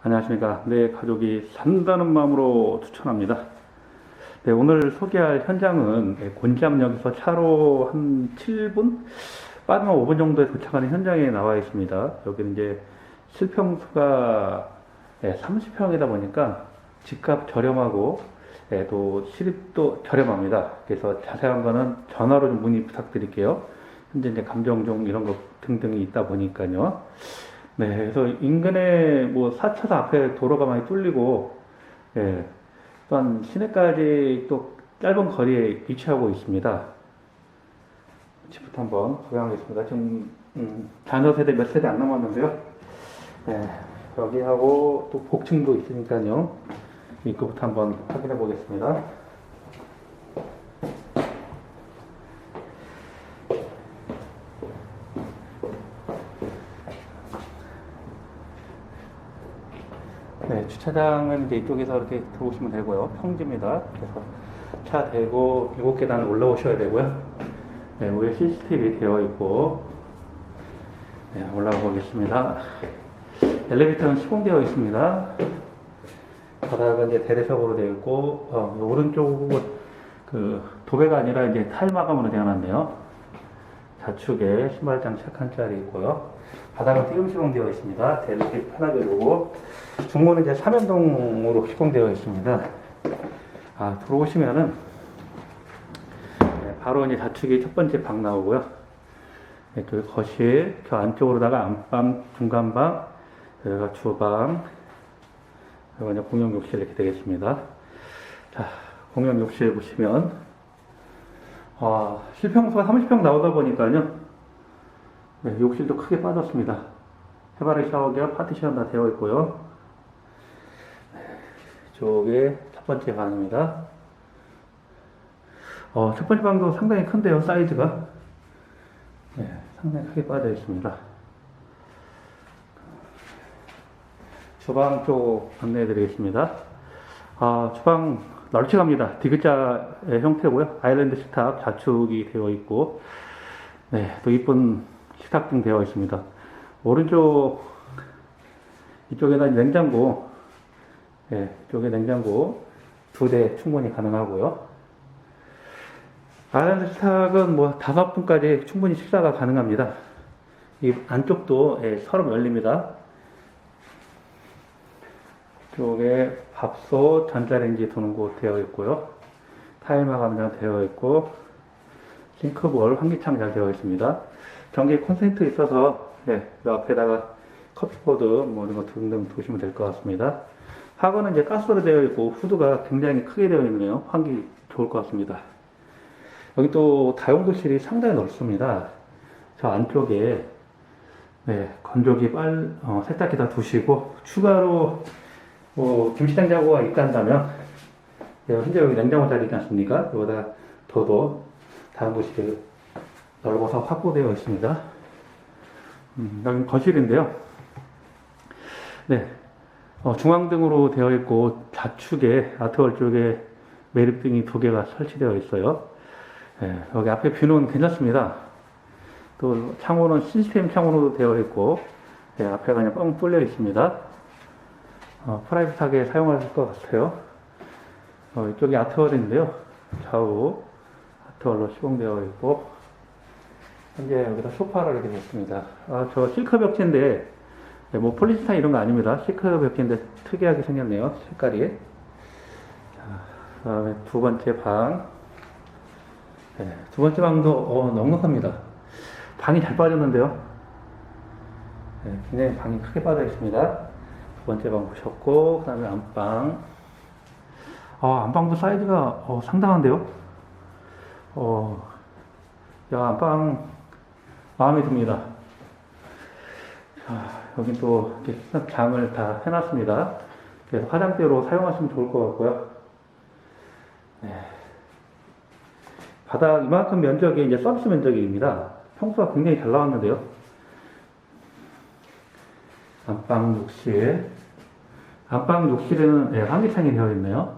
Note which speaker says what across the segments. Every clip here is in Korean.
Speaker 1: 안녕하십니까. 내 가족이 산다는 마음으로 추천합니다. 네, 오늘 소개할 현장은 네, 곤지암역에서 차로 한 7분? 빠르면 5분 정도에 도착하는 현장에 나와 있습니다. 여기는 이제 실평수가 30평이다 보니까 집값 저렴하고 네, 또 시립도 저렴합니다. 그래서 자세한 거는 전화로 좀 문의 부탁드릴게요. 현재 이제 감정종 이런 거 등등이 있다 보니까요. 네, 그래서 인근에 뭐 4차도 앞에 도로가 많이 뚫리고, 예, 또한 시내까지 또 짧은 거리에 위치하고 있습니다. 집부터 한번 구경하겠습니다. 지금, 음, 자녀 세대 몇 세대 안 남았는데요. 네, 여기하고 또 복층도 있으니까요. 입구부터 한번 확인해 보겠습니다. 네, 주차장은 이제 이쪽에서 이렇게 들어오시면 되고요. 평지입니다. 그래서 차 대고 7계단 올라오셔야 되고요. 네, 위에 CCTV 되어 있고, 네, 올라가 보겠습니다. 엘리베이터는 시공되어 있습니다. 바닥은 이제 대리석으로 되어 있고, 어, 오른쪽은 그 도배가 아니라 이제 타일 마감으로 되어 놨네요. 좌측에 신발장 짤이 있고요. 바닥은 띄움 시공 되어 있습니다. 대리기 편하게 두고 중문은 이제 삼연동으로 시공되어 있습니다. 아, 들어오시면은 네, 바로 이제 좌측에 첫 번째 방 나오고요. 네, 저 거실, 저 안쪽으로다가 안방, 중간방, 여기가 주방, 여기가 공용 욕실 이렇게 되겠습니다. 자, 공용 욕실 보시면 아, 실평수가 30평 나오다 보니까요. 네, 욕실도 크게 빠졌습니다. 해바라기 샤워기와 파티션 다 되어 있고요. 네, 이쪽에 첫 번째 방입니다. 어, 첫 번째 방도 상당히 큰데요, 사이즈가. 네, 상당히 크게 빠져 있습니다. 주방 쪽 안내해 드리겠습니다. 아, 주방 널찍합니다. 디귿자의 형태고요. 아일랜드 식탁 좌측이 되어 있고, 네, 또 이쁜 식탁등 되어 있습니다. 오른쪽 이쪽에다 냉장고, 예, 이쪽에 냉장고 두 대 충분히 가능하고요. 아일랜드 식탁은 뭐 다섯 분까지 충분히 식사가 가능합니다. 이 안쪽도 예, 서로 열립니다. 쪽에 밥솥, 전자레인지 두는 곳 되어 있고요. 타일 마감장 되어 있고, 싱크볼, 환기창 잘 되어 있습니다. 전기 콘센트 있어서, 네, 그 앞에다가 커피포드, 뭐 이런 거 등등 두시면 될 것 같습니다. 하고는 이제 가스로 되어 있고, 후드가 굉장히 크게 되어 있네요. 환기 좋을 것 같습니다. 여기 또 다용도실이 상당히 넓습니다. 저 안쪽에, 네, 건조기 빨, 어, 세탁기 다 두시고, 추가로 뭐 김치냉 장고가 있다면 예, 현재 여기 냉장고 자리 있지 않습니까? 여기다 더더 다른 곳이 넓어서 확보되어 있습니다. 음, 여기 거실인데요. 네, 어, 중앙등으로 되어 있고 좌측에 아트월 쪽에 매립등이 두 개가 설치되어 있어요. 예, 여기 앞에 뷰는 괜찮습니다. 또 창호는 시스템 창호로 되어 있고 예, 앞에가 그냥 뻥 뚫려 있습니다. 어, 프라이빗하게 사용하실 것 같아요. 어, 이쪽이 아트월인데요. 좌우 아트월로 시공되어 있고, 현재 여기다 소파를 이렇게 뒀습니다. 아, 저 실크 벽지인데, 네, 뭐 폴리스타인 이런 거 아닙니다. 실크 벽지인데 특이하게 생겼네요. 색깔이. 자, 그 다음에 두 번째 방. 네, 두 번째 방도 어, 넉넉합니다. 방이 잘 빠졌는데요. 네, 굉장히 방이 크게 빠져 있습니다. 두 번째 방 보셨고, 그 다음에 안방. 아, 안방도 사이즈가 어, 상당한데요? 어, 야, 안방 마음에 듭니다. 자, 여긴 또 이렇게 장을 다 해놨습니다. 그래서 화장대로 사용하시면 좋을 것 같고요. 네. 바닥 이만큼 면적이 이제 서비스 면적입니다. 평수가 굉장히 잘 나왔는데요. 안방 욕실. 안방 욕실에는 네, 환기창이 되어 있네요.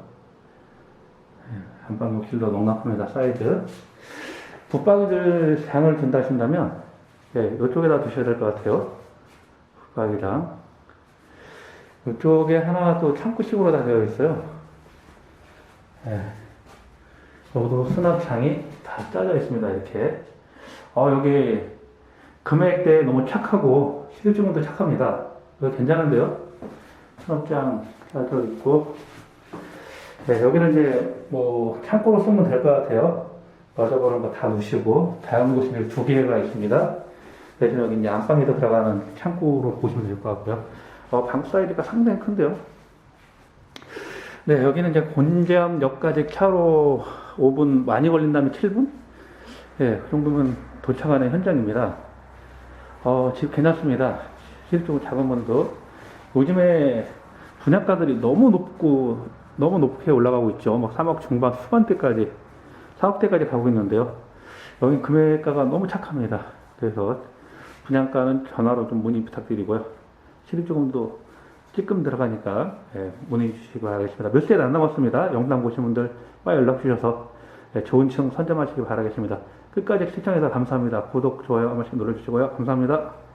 Speaker 1: 네, 안방 욕실도 넉넉합니다. 사이즈. 붙박이들 장을 둔다 하신다면, 네, 이쪽에다 두셔야 될 것 같아요. 붙박이랑. 이쪽에 하나 또 창구식으로 다 되어 있어요. 예. 여기도 수납장이 다 짜져 있습니다. 이렇게. 어, 여기 금액대 너무 착하고 실주문도 착합니다. 괜찮은데요? 수납장 짜져 있고. 네, 여기는 이제 뭐 창고로 쓰면 될 것 같아요. 맞아보는 거 다 놓으시고 다용도실이 두 개가 있습니다. 대신 여기 이제 안방에도 들어가는 창고로 보시면 될 것 같고요. 어, 방 사이즈가 상당히 큰데요. 네, 여기는 이제 곤지암역까지 차로 5분 많이 걸린다면 7분? 네, 그 정도면 도착하는 현장입니다. 어, 집 괜찮습니다. 실적으로 작은 분도 요즘에 분양가들이 너무 높고 너무 높게 올라가고 있죠. 막 3억 중반 후반대까지 4억대까지 가고 있는데요. 여기 금액가가 너무 착합니다. 그래서 분양가는 전화로 좀 문의 부탁드리고요. 실입 조금도 찔끔 들어가니까 예, 문의 주시기 바라겠습니다. 몇 세일 안 남았습니다. 영상 보신 분들 빨리 연락 주셔서 예, 좋은 층 선점하시기 바라겠습니다. 끝까지 시청해서 감사합니다. 구독, 좋아요 한 번씩 눌러주시고요. 감사합니다.